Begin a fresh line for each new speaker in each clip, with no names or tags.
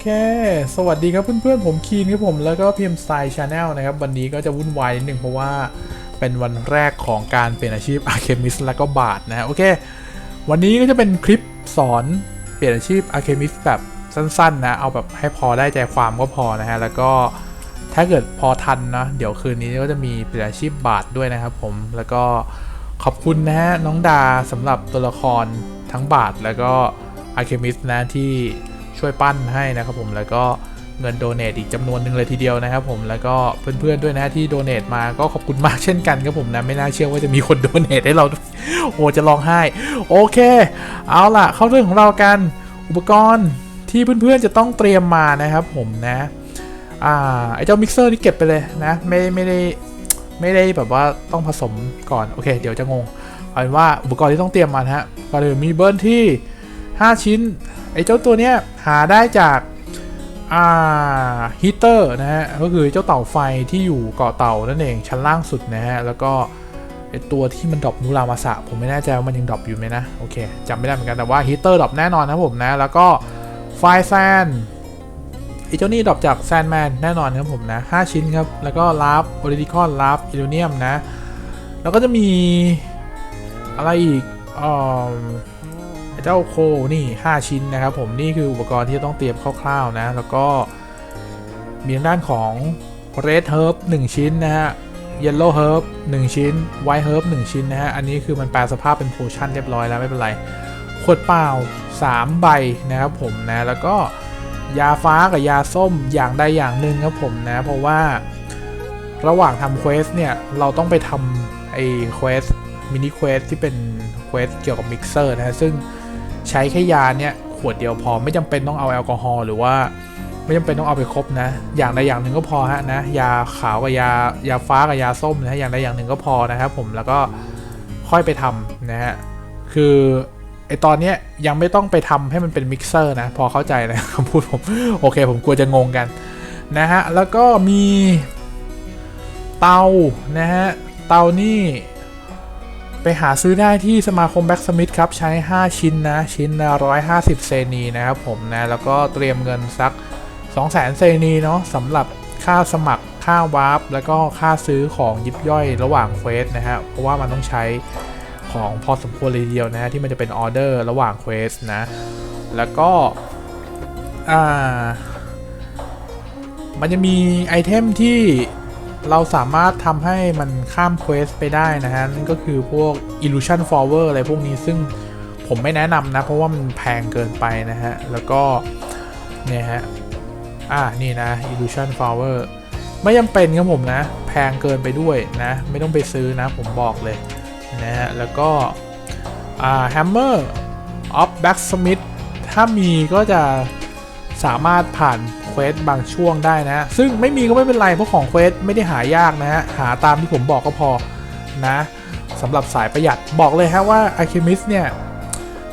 เค สวัสดีครับเพื่อนๆ ผมคีนครับผม แล้วก็พิมพ์สไตล์ชาแนลนะครับ วันนี้ก็จะวุ่นวายนิดหนึ่งเพราะว่าเป็นวันแรกของการเปลี่ยนอาชีพอาร์เคมิสแล้วก็บาทนะฮะโอเค วันนี้ก็จะเป็นคลิปสอนเปลี่ยนอาชีพอาร์เคมิสแบบสั้นๆนะ เอาแบบให้พอได้ใจความก็พอนะฮะ แล้วก็ถ้าเกิดพอทันนะเดี๋ยวคืนนี้ก็จะมีเปลี่ยนอาชีพบาทด้วยนะครับผม แล้วก็ขอบคุณนะฮะน้องดาสำหรับตัวละครทั้งบาทแล้วก็อาร์เคมิสนะที่ ช่วยปั้นให้นะครับผมแล้วก็เงินโดเนทอีกจำนวนหนึ่งเลยทีเดียวนะครับผมแล้วก็เพื่อนๆด้วยนะที่โดเนทมาก็ขอบคุณมากเช่นกันครับผมนะไม่น่าเชื่อว่าจะมีคนโดเนทให้เราโอ้จะร้องไห้ โอเค เอาล่ะ เข้าเรื่องของเรากันอุปกรณ์ที่เพื่อนๆจะต้องเตรียมมานะครับผมนะอ่าไอเจ้ามิกเซอร์นี่เก็บไปเลยนะไม่ไม่ได้ไม่ได้แบบว่าต้องผสมก่อน โอเค เดี๋ยวจะงงเอาเป็นว่าอุปกรณ์ที่ต้องเตรียมมานะฮะก่อนอื่นมีเบิร์นที่ 5 ชิ้น ไอ้เจ้าตัวเนี้ยหาได้จากอ่าฮีเตอร์นะฮะก็คือเจ้าเต่าไฟที่อยู่เกาะเต่านั่นเองชั้นล่างสุดนะฮะแล้วก็ไอตัวที่มันดรอปนูรามาสะผมไม่แน่ใจว่ามันยังดรอปอยู่ไหมนะโอเคจำไม่ได้เหมือนกันแต่ว่าฮีเตอร์ดรอปแน่นอนนะผมนะ แล้วก็ไฟแซนไอ้เจ้านี่ดรอปจากแซนแมนแน่นอนครับผมนะ5ชิ้นครับ แล้วก็ลาฟโอริดิคอนลาฟอิลูเนียมนะ แล้วก็จะมีอะไรอีกอ่า เจ้าโคนี่ 5 ชิ้นนะครับผมนี่คืออุปกรณ์ที่จะต้องเตรียมคร่าวๆนะ แล้วก็มีทางด้านของ Red Herb 1 ชิ้นนะฮะ Yellow Herb 1 ชิ้น White Herb 1 ชิ้นนะฮะ อันนี้คือมันแปลสภาพเป็นโพชั่นเรียบร้อยแล้วไม่เป็นไร ขวดเปล่า 3 ใบนะครับผมนะ แล้วก็ยาฟ้ากับยาส้มอย่างใดอย่างหนึ่งครับผมนะ เพราะว่าระหว่างทำเควสเนี่ย เราต้องไปทำไอ้เควสมินิเควสที่เป็นเควสเกี่ยวกับมิกเซอร์นะฮะ ซึ่ง ใช้แค่ยาเนี่ยขวดเดียวพอไม่จำเป็นต้องเอาแอลกอฮอล์หรือว่า ไม่จำเป็นต้องเอาไปครบนะ อย่างใดอย่างหนึ่งก็พอฮะนะยาขาวกับยายาฟ้ากับยาส้มนะอย่างใดอย่างหนึ่งก็พอนะครับผมแล้วก็ค่อยไปทำนะฮะคือไอตอนเนี้ยยังไม่ต้องไปทำให้มันเป็นมิกเซอร์นะพอเข้าใจนะคำพูดผมโอเค ผมกลัวจะงงกันนะฮะแล้วก็มีเตานะฮะเตานี่ ไปหาซื้อได้ที่สมาคมแบ็กสมิธครับ ใช้ 5 ชิ้นนะ ชิ้นละ150 เซนีนะครับผมนะ แล้วก็เตรียมเงินสัก 200,000 เซนีเนาะสำหรับค่าสมัครค่าวาร์ปแล้วก็ค่าซื้อของยิบย่อยระหว่างเควสนะฮะเพราะว่ามันต้องใช้ของพอสมควรเลยเดียวนะฮะที่มันจะเป็นออเดอร์ระหว่างเควสนะแล้วก็อ่ามันจะมีไอเทมที่ เราสามารถทำให้มันข้ามเควสไปได้นะฮะ นั่นก็คือพวก illusion flower อะไรพวกนี้ซึ่งผมไม่แนะนำนะ เพราะว่ามันแพงเกินไปนะฮะ แล้วก็ เนี่ยฮะ อ่า นี่นะ illusion flower ไม่จำเป็นครับผมนะ แพงเกินไปด้วยนะ ไม่ต้องไปซื้อนะ ผมบอกเลยนะฮะ แล้วก็ อ่า hammer of blacksmith ถ้ามีก็จะ สามารถผ่านเควสบางช่วงได้นะ ซึ่งไม่มีก็ไม่เป็นไร เพราะของเควสไม่ได้หายากนะฮะ หาตามที่ผมบอกก็พอนะสำหรับสายประหยัดบอกเลยฮะว่า Alchemist เนี่ย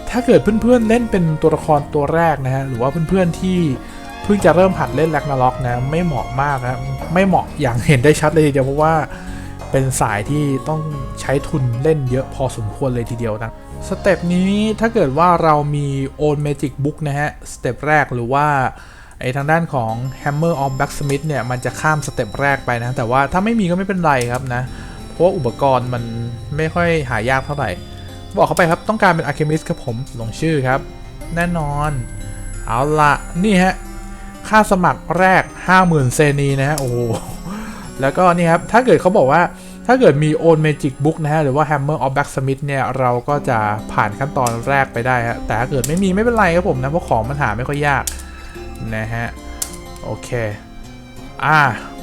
ถ้าเกิดเพื่อนๆเล่นเป็นตัวละครตัวแรกนะฮะ หรือว่าเพื่อนๆที่เพิ่งจะเริ่มหัดเล่นแลกนาล็อกนะ ไม่เหมาะมากนะไม่เหมาะอย่างเห็นได้ชัดเลยทีเดียวเพราะว่าเป็นสายที่ต้องใช้ทุนเล่นเยอะพอสมควรเลยทีเดียวนะ สเต็ปนี้ถ้าเกิดว่าเรามี Own Magic Book นะฮะ สเต็ปแรกหรือว่าไอ้ทางด้านของ Hammer of Blacksmith เนี่ย มันจะข้ามสเต็ปแรกไปนะ แต่ว่าถ้าไม่มีก็ไม่เป็นไรครับนะ เพราะว่าอุปกรณ์มันไม่ค่อยหายากเท่าไหร่ บอกเขาไปครับต้องการเป็น Alchemist ครับผมลงชื่อครับ แน่นอน เอาละนี่ฮะ ค่าสมัครแรก 50,000 เซนีนะฮะ โอ้โห แล้วก็นี่ครับ ถ้าเกิดเขาบอกว่า ถ้าเกิดมี Own Magic Book นะฮะ หรือว่า Hammer of Blacksmith เนี่ย เราก็จะผ่านขั้นตอนแรกไปได้ฮะ แต่ถ้าเกิดไม่มีไม่เป็นไรครับผมนะ เพราะของมันหาไม่ค่อยยาก นะฮะ โอเค อ่า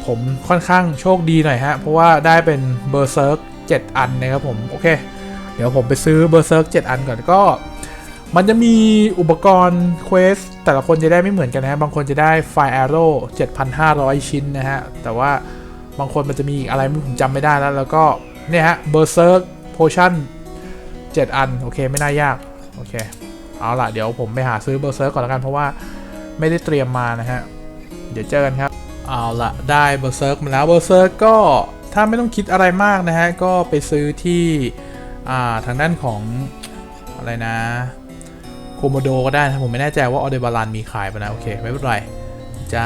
ผมค่อนข้างโชคดีหน่อยฮะ เพราะว่าได้เป็น Berserk 7อันนะครับผม โอเค เดี๋ยวผมไปซื้อ Berserk 7อันก่อนก็มันจะมีอุปกรณ์เควสแต่ละคนจะได้ไม่เหมือนกันนะฮะ บางคนจะได้ Fire Arrow 7,500 ชิ้นนะฮะ แต่ว่า บางคนมันจะมีอะไรผมจำไม่ได้แล้ว แล้วก็เนี่ยฮะ Berserk Potion 7อัน โอเค ไม่น่ายาก โอเค เอาล่ะ เดี๋ยวผมไปหาซื้อ Berserk ก่อนแล้วกันเพราะว่าไม่ได้เตรียมมานะฮะ เดี๋ยวเจอกันครับ เอาละได้ Berserk มาแล้ว Berserk ก็ถ้าไม่ต้องคิดอะไรมากนะฮะ ก็ไปซื้อที่ทางด้านของอะไรนะโคโมโดก็ได้นะผมไม่แน่ใจว่าออเดบาลันมีขายปะนะ โอเค ไม่เป็นไรจ้ะ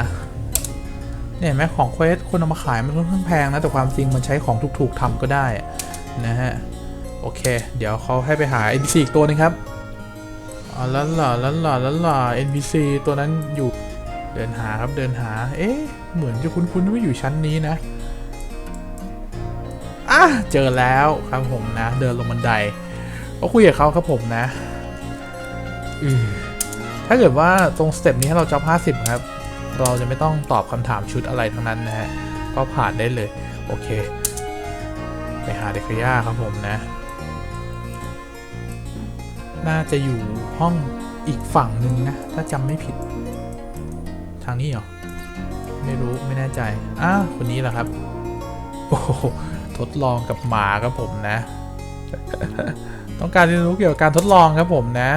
เนี่ยเห็นไหมของเควสคนเอามาขายมันค่อนข้างแพงนะ แต่ความจริงมันใช้ของถูกๆทำก็ได้นะฮะ โอเค เดี๋ยวเขาให้ไปหา NPC อีกตัวหนึงครับอ๋อแล้วล่ะแล้วล่ะแล้วล่ะ NPC ตัวนั้นอยู่เดินหาครับเดินหา เอ๊ะ เหมือนจะคุ้นๆว่าอยู่ชั้นนี้นะอะเจอแล้วครับผมนะ เดินลงบันไดก็คุยกับเขาครับผมนะ อือถ้าเกิดว่าตรงสเต็ปนี้ให้เราจ็อบ50 ครับ เราจะไม่ต้องตอบคำถามชุดอะไรทั้งนั้นนะฮะ ก็ผ่านได้เลย โอเค ไปหาเด็กขย่าครับผมนะ น่าจะอยู่ห้องอีกฝั่งหนึ่งนะ ถ้าจำไม่ผิด ทางนี้เหรอ ไม่รู้ไม่แน่ใจ อ้าวคนนี้แหละครับ โอ้โทดลองกับหมาครับผมนะ ต้องการเรียนรู้เกี่ยวกับการทดลองครับผมนะ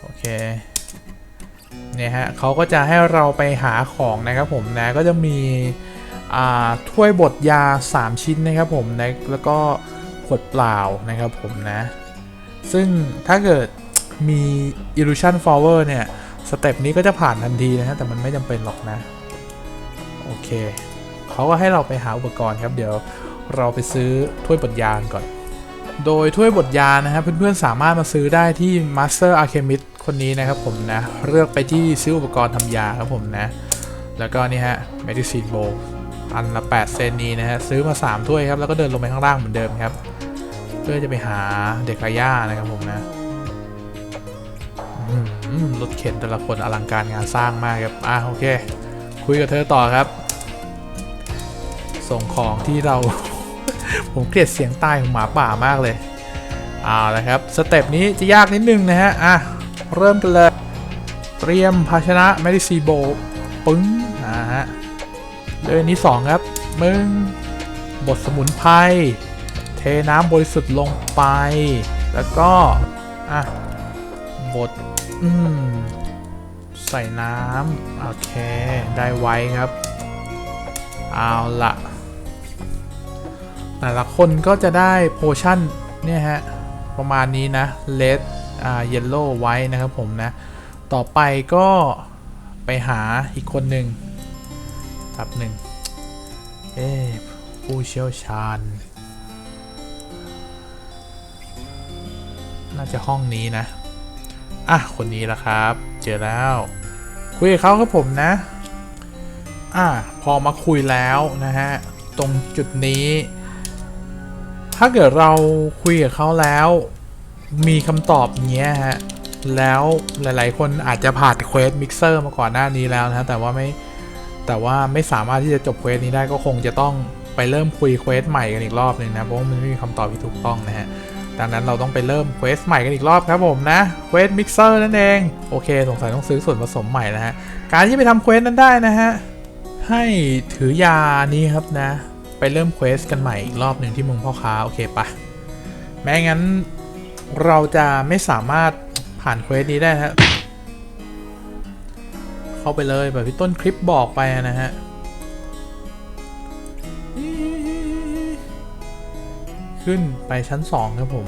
โอเค เนี่ยฮะเขาก็จะให้เราไปหาของนะครับผมนะก็จะมีถ้วยบดยา 3 ชิ้นนะครับผมนะแล้วก็ขวดเปล่านะครับผมนะ ซึ่งถ้าเกิดมี illusion flower เนี่ยสเต็ปนี้ก็จะผ่านทันทีนะฮะแต่มันไม่จำเป็นหรอกนะ โอเคเขาก็ให้เราไปหาอุปกรณ์ครับเดี๋ยวเราไปซื้อถ้วยบดยาก่อน โดยถ้วยบดยานะครับเพื่อนๆสามารถมาซื้อได้ที่ Master Alchemist คนนี้นะครับผมนะ เลือกไปที่ซื้ออุปกรณ์ทำยาครับผมนะ แล้วก็นี่ฮะ Medicine Bowl อันละ8เซนนี้นะฮะซื้อมา 3 ถ้วยครับ แล้วก็เดินลงไปข้างล่างเหมือนเดิมครับ เพื่อจะไปหาเด็กกาย่านะครับผมนะรถเข็นแต่ละคนอลังการงานสร้างมากครับ อะโอเค คุยกับเธอต่อครับ ส่งของที่เรา ผมเกลียดเสียงใต้ของหมาป่ามากเลย เอาละครับ สเต็ปนี้จะยากนิดนึงนะฮะ อะ เริ่มกันเลย เตรียมภาชนะ m e d i c i b o ปึ้งอ่าฮะเรื่องนี้2ครับมึงบทสมุนไพรเทน้ำบริสุทธิ์ลงไป แล้วก็ อะบดอืมใส่น้ำโอเค ได้ไว้ครับ เอาละแต่ละคนก็จะได้โพชั่นเนี่ยฮะ ประมาณนี้นะเลด เยลโล่ไว้นะครับผมนะ ต่อไปก็ไปหาอีกคนหนึ่งครับหนึ่งเอ๊ผู้เชี่ยวชาญ น่าจะห้องนี้นะ อะ คนนี้ละครับ เจอแล้ว คุยกับเขาครับผมนะ อะ พอมาคุยแล้วนะฮะ ตรงจุดนี้ ถ้าเกิดเราคุยกับเขาแล้ว มีคำตอบเงี้ยฮะ แล้วหลาย ๆ คนอาจจะผ่านเควสมิกเซอร์มาก่อนหน้านี้แล้วนะ แต่ว่าไม่แต่ว่าไม่สามารถที่จะจบเควสนี้ได้ก็คงจะต้องไปเริ่มคุยเควสใหม่กันอีกรอบหนึ่งนะเพราะว่ามันไม่มีคำตอบที่ถูกต้องนะฮะดังนั้นเราต้องไปเริ่มเควสใหม่กันอีกรอบครับผมนะเควสมิกเซอร์นั่นเองโอเค สงสัยต้องซื้อส่วนผสมใหม่นะฮะการที่ไปทำเควสนั้นได้นะฮะให้ถือยานี้ครับนะ ไปเริ่มเควสกันใหม่อีกรอบหนึ่งที่เมืองพ่อค้าโอเคปะแม้งั้น เราจะไม่สามารถผ่านเควสนี้ได้ฮะเข้าไปเลยแบบที่ต้นคลิปบอกไปนะฮะขึ้นไปชั้น 2 ครับผม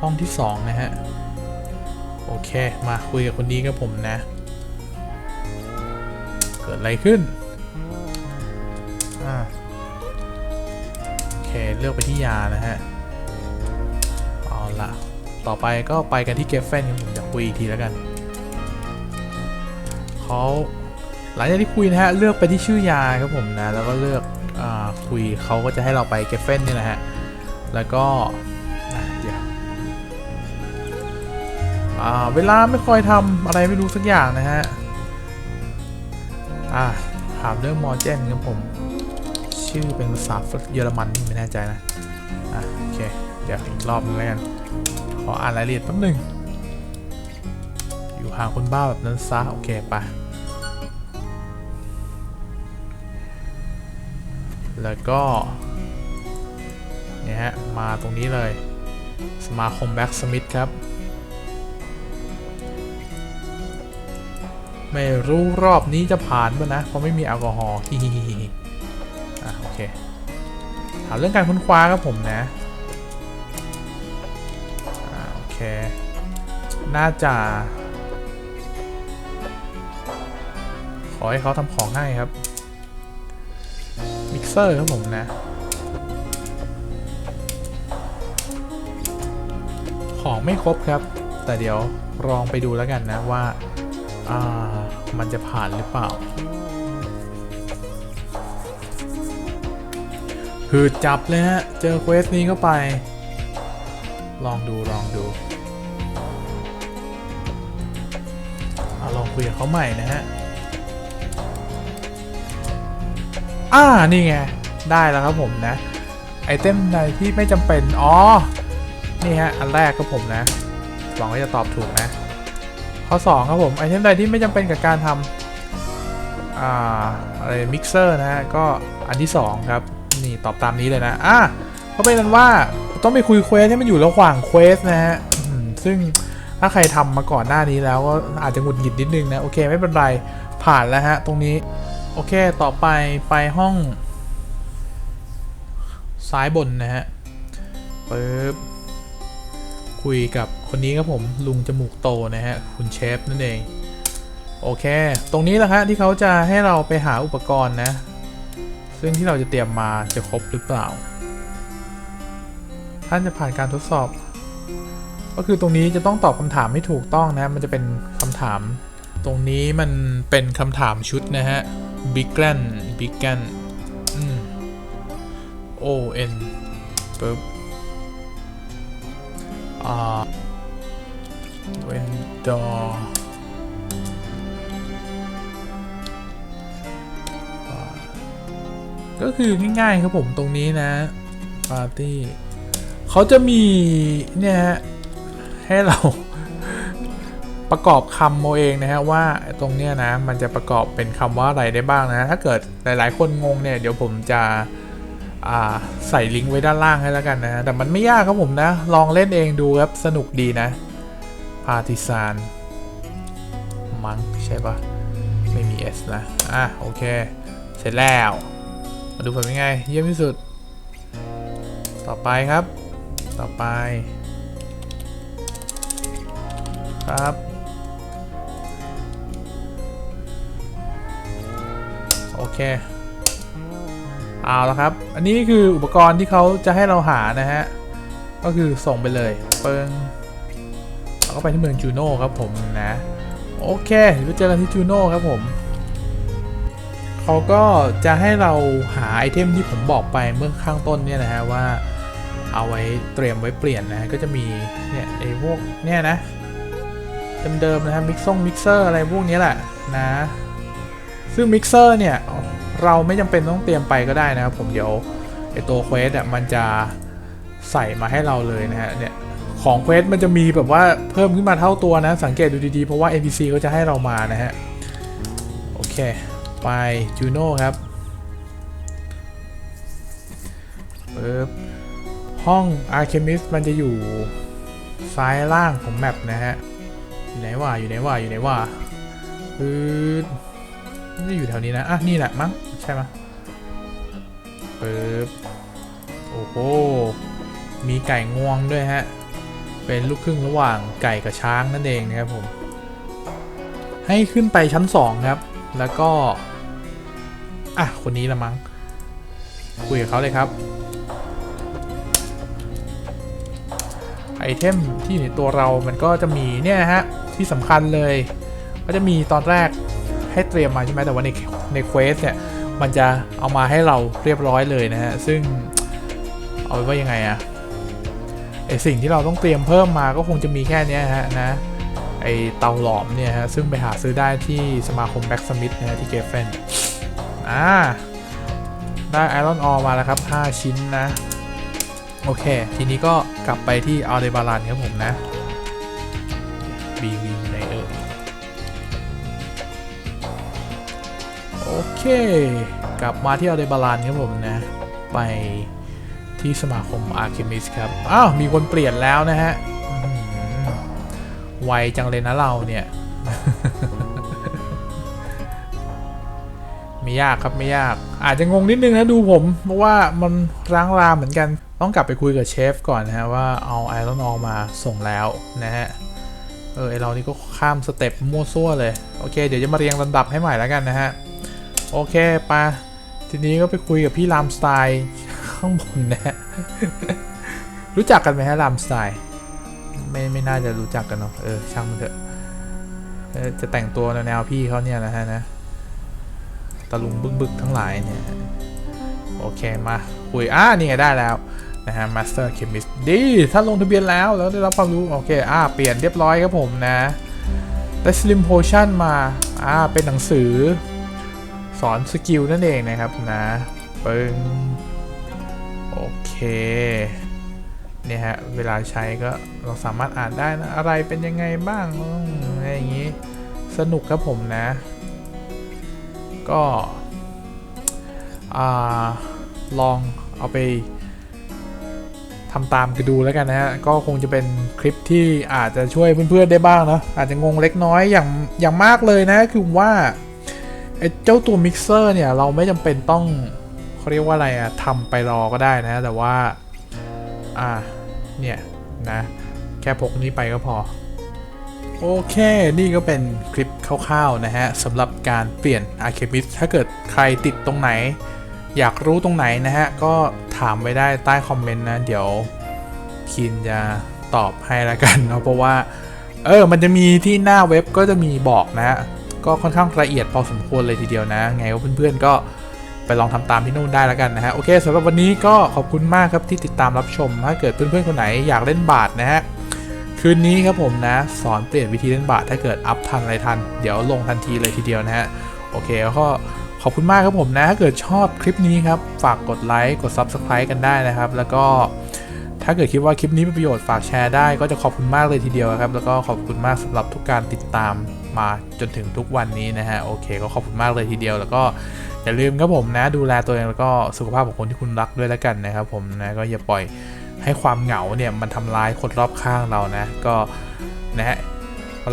ห้องที่ 2 นะฮะ โอเค มาคุยกับคนนี้กับผมนะ ดอะไรขึ้นอ่าโอเค เลือกไปที่ยานะฮะ เอาละต่อไปก็ไปกันที่เกฟเฟนครับผมจะคุยอีกทีแล้วกัน เขาหลังจากที่คุยนะฮะ เลือกไปที่ชื่อยาครับผมนะ แล้วก็เลือกอาคุยเขาก็จะให้เราไปเกฟเฟนนี่แหละฮะ แล้วก็อะเดี๋ยวอ่าเวลาไม่ค่อยทำอะไรไม่รู้สักอย่างนะฮะ อ่าถามเรื่องมอร์เจนครับผม ชื่อเป็นภาษาเยอรมันไม่แน่ใจนะ อะโอเค เดี๋ยวอีกรอบนึงแล้วกัน ขออ่านรายละเอียดแป๊บหนึงอยู่ห่างคนบ้าแบบนั้นซะโอเคปะแล้วก็ เนี่ยฮะ มาตรงนี้เลย สมาคมแบ็กสมิธครับ ไม่รู้รอบนี้จะผ่านป่ะนะ เพราะไม่มีแอลกอฮอล์ฮิฮิฮิฮิอะโอเคถามเรื่องการค้นคว้าครับผมนะอ่าโอเค น่าจะ ขอให้เขาทำของให้ครับ มิกเซอร์ครับผมนะ ของไม่ครบครับ แต่เดี๋ยวลองไปดูแล้วกันนะว่า อ่า มันจะผ่านหรือเปล่า หืดจับเลยฮะ เจอเควสนี้เข้าไป ลองดูลองดูเอาลองคุยกับเขาใหม่นะฮะ อ่า นี่ไง ได้แล้วครับผมนะ ไอเทมใดที่ไม่จำเป็น อ๋อ นี่ฮะ อันแรกครับผมนะ หวังว่าจะตอบถูกนะ ข้อ 2 ครับผม ไอเทมใดที่ไม่จำเป็นกับการทำอ่าอะไรมิกเซอร์นะฮะ ก็อันที่ 2 ครับ นี่ตอบตามนี้เลยนะ อะก็เป็นนั้นว่าต้องไปคุยเควสให้มันอยู่ระหว่างเควสนะฮะซึ่งถ้าใครทำมาก่อนหน้านี้แล้วก็อาจจะหงุดหงิดนิดนึงนะ โอเค ไม่เป็นไร ผ่านแล้วฮะ ตรงนี้ โอเค ต่อไปไปห้อง ซ้ายบนนะฮะปึ๊บคุยกับ คนนี้ครับผมลุงจมูกโตนะฮะคุณเชฟนั่นเอง โอเค ตรงนี้แหละฮะที่เขาจะให้เราไปหาอุปกรณ์นะ ซึ่งที่เราจะเตรียมมาจะครบหรือเปล่า ท่านจะผ่านการทดสอบ ก็คือตรงนี้จะต้องตอบคำถามให้ถูกต้องนะ มันจะเป็นคำถาม ตรงนี้มันเป็นคำถามชุดนะฮะ Big g a n Big g a n อืม O N ปึ๊บอ่า Vendor อ่าก็คือง่ายๆครับผมตรงนี้นะปาร์ตี้เขาจะมี เนี่ยฮะ ให้เราประกอบคำโมเองนะฮะ ว่าตรงเนี้ยนะ มันจะประกอบเป็นคำว่าอะไรได้บ้างนะ ถ้าเกิดหลายๆคนงงเนี่ย เดี๋ยวผมจะใส่ลิงก์ไว้ด้านล่างให้แล้วกันนะ แต่มันไม่ยากครับผมนะ ลองเล่นเองดูครับ สนุกดีนะ พาติซานมั้งใช่ปะไม่มี S นะ อะ โอเค เสร็จแล้ว มาดูผลเป็นไง เยี่ยมที่สุด ต่อไปครับ ต่อไป ครับโอเค เอาละครับ อันนี้คืออุปกรณ์ที่เขาจะให้เราหานะฮะ ก็คือส่งไปเลย เปิง เราก็ไปที่เมืองจูโน่ครับผมนะ โอเคเดี๋ยวไปเจอกันที่จูโน่ครับผมเขาก็จะให้เราหาไอเทมที่ผมบอกไปเมื่อข้างต้นเนี่ยนะฮะว่าเอาไว้เตรียมไว้เปลี่ยนนะก็จะมีเนี่ยไอพวกเนี่ยนะเดิมๆนะครับมิกซ่งมิกเซอร์อะไรพวกนี้แหละนะ ซึ่งมิกเซอร์เนี่ยเราไม่จำเป็นต้องเตรียมไปก็ได้นะครับผมเดี๋ยวไอตัวเควสอะมันจะใส่มาให้เราเลยนะฮะเนี่ย ของเควสมันจะมีแบบว่าเพิ่มขึ้นมาเท่าตัวนะ สังเกตดูดีๆ เพราะว่า NPC ก็จะให้เรามานะฮะ โอเค ไปจูโน่ครับปึ๊บห้อง Archemist มันจะอยู่ซ้ายล่างของแมปนะฮะ อยู่ไหนวะอยู่ไหนวะอยู่ไหนวะคือน่าจะอยู่แถวนี้นะ อะ นี่แหละมั้ง ใช่ไหมปึ๊บ โอ้โห มีไก่งวงด้วยฮะ เป็นลูกครึ่งระหว่างไก่กับช้างนั่นเองนะครับผม ให้ขึ้นไปชั้น 2 ครับ แล้วก็ อะ คนนี้ละมั้ง คุยกับเขาเลยครับ ไอเทมที่อยู่ในตัวเรามันก็จะมีเนี่ยฮะ ที่สำคัญเลย ก็จะมีตอนแรกให้เตรียมมาใช่ไหมแต่ว่าในในเควสเนี่ย มันจะเอามาให้เราเรียบร้อยเลยนะฮะ ซึ่งเอาไว้ว่ายังไงอะ ไอสิ่งที่เราต้องเตรียมเพิ่มมาก็คงจะมีแค่นี้ฮะนะไอเตาหลอมเนี่ยฮะซึ่งไปหาซื้อได้ที่สมาคมแบ็กสมิธนะฮะที่เกฟเฟนอ่าได้ไอรอนออมาแล้วครับ 5 ชิ้นนะ โอเค ทีนี้ก็กลับไปที่อัลเดบารันครับผมนะบีวีในเออโอเค กลับมาที่อัลเดบารันครับผมนะ ไป ที่สมาคมอาร์เคมิสครับ อ้าว มีคนเปลี่ยนแล้วนะฮะไวจังเลยนะเราเนี่ย ไม่ยากครับไม่ยาก อาจจะงงนิดนึงนะดูผม เพราะว่ามันร้างรามเหมือนกัน ต้องกลับไปคุยกับเชฟก่อนนะฮะ ว่าเอาไอรอนออมาส่งแล้วนะฮะ เออเรานี่ก็ข้ามสเต็ปมั่วซั่วเลย โอเค เดี๋ยวจะมาเรียงลำดับให้ใหม่แล้วกันนะฮะ โอเคไปะทีนี้ก็ไปคุยกับพี่รามสไตล์ ข้างบนนะฮะรู้จักกันไหมฮะรามสไตล์ไม่ไม่น่าจะรู้จักกันเนาะเออช่างมันเถอะจะแต่งตัวแนวพี่เขาเนี่ยนะฮะนะตะลุงบึกบึกๆทั้งหลายเนี่ยโอเคมาคุยอ่านี่ไงได้แล้วนะฮะ Master Chemist ดีถ้าลงทะเบียนแล้วแล้วได้รับความรู้ โอเคอ่าเปลี่ยนเรียบร้อยครับผมนะได้ Slim Potion มาอ่าเป็นหนังสือสอนสกิลนั่นเองนะครับนะปึ้ง เคนี่ยฮะ เวลาใช้ก็เราสามารถอ่านได้นะ อะไรเป็นยังไงบ้างออะไรอย่างงี้ สนุกครับผมนะ ก็ลองเอาไปทำตามกันดูแล้วกันนะฮะ ก็คงจะเป็นคลิปที่อาจจะช่วยเพื่อนๆได้บ้างเนาะอาจจะงงเล็กน้อยอย่างอย่างมากเลยนะ คือว่าไอ้เจ้าตัวมิกเซอร์เนี่ย เราไม่จำเป็นต้อง เขาเรียกว่าอะไรอะทำไปรอก็ได้นะ แต่ว่า อ่า เนี่ยนะ แค่พกนี้ไปก็พอ โอเค นี่ก็เป็นคลิปคร่าวๆนะฮะสำหรับการเปลี่ยน Archimist ถ้าเกิดใครติดตรงไหน อยากรู้ตรงไหนนะฮะ ก็ถามไว้ได้ใต้คอมเมนต์นะ เดี๋ยวคินจะตอบให้ละกันเนาะเพราะว่า เออ มันจะมีที่หน้าเว็บก็จะมีบอกนะฮะก็ค่อนข้างละเอียดพอสมควรเลยทีเดียวนะ ไงก็เพื่อนๆก็ ไปลองทำตามที่นู่นได้แล้วกันนะฮะ โอเคสำหรับวันนี้ก็ขอบคุณมากครับที่ติดตามรับชม ถ้าเกิดเพื่อนๆคนไหนอยากเล่นบาทนะฮะ คืนนี้ครับผมนะ สอนเปลี่ยนวิธีเล่นบาทถ้าเกิดอัพทันอะไรทัน เดี๋ยวลงทันทีเลยทีเดียวนะฮะ โอเคแล้วก็ขอบคุณมากครับผมนะ ถ้าเกิดชอบคลิปนี้ครับ ฝากกดไลค์ กด Subscribe กันได้นะครับ แล้วก็ถ้าเกิดคิดว่าคลิปนี้มีประโยชน์ฝากแชร์ได้ก็จะขอบคุณมากเลยทีเดียวครับ แล้วก็ขอบคุณมากสำหรับทุกการติดตาม มาจนถึงทุกวันนี้นะฮะโอเคก็ขอบคุณมากเลยทีเดียว แล้วก็อย่าลืมครับผมนะ ดูแลตัวเองแล้วก็สุขภาพของคนที่คุณรักด้วยแล้วกันนะครับผมนะก็อย่าปล่อยให้ความเหงาเนี่ยมันทำลายคนรอบข้างเรานะ ก็นะฮะ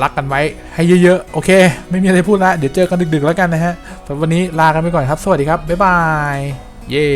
รักกันไว้ให้เยอะๆ โอเค ไม่มีอะไรพูดละเดี๋ยวเจอกันดึกๆแล้วกันนะฮะสำหรับวันนี้ลากันไปก่อนครับ สวัสดีครับ บ๊ายบาย เย้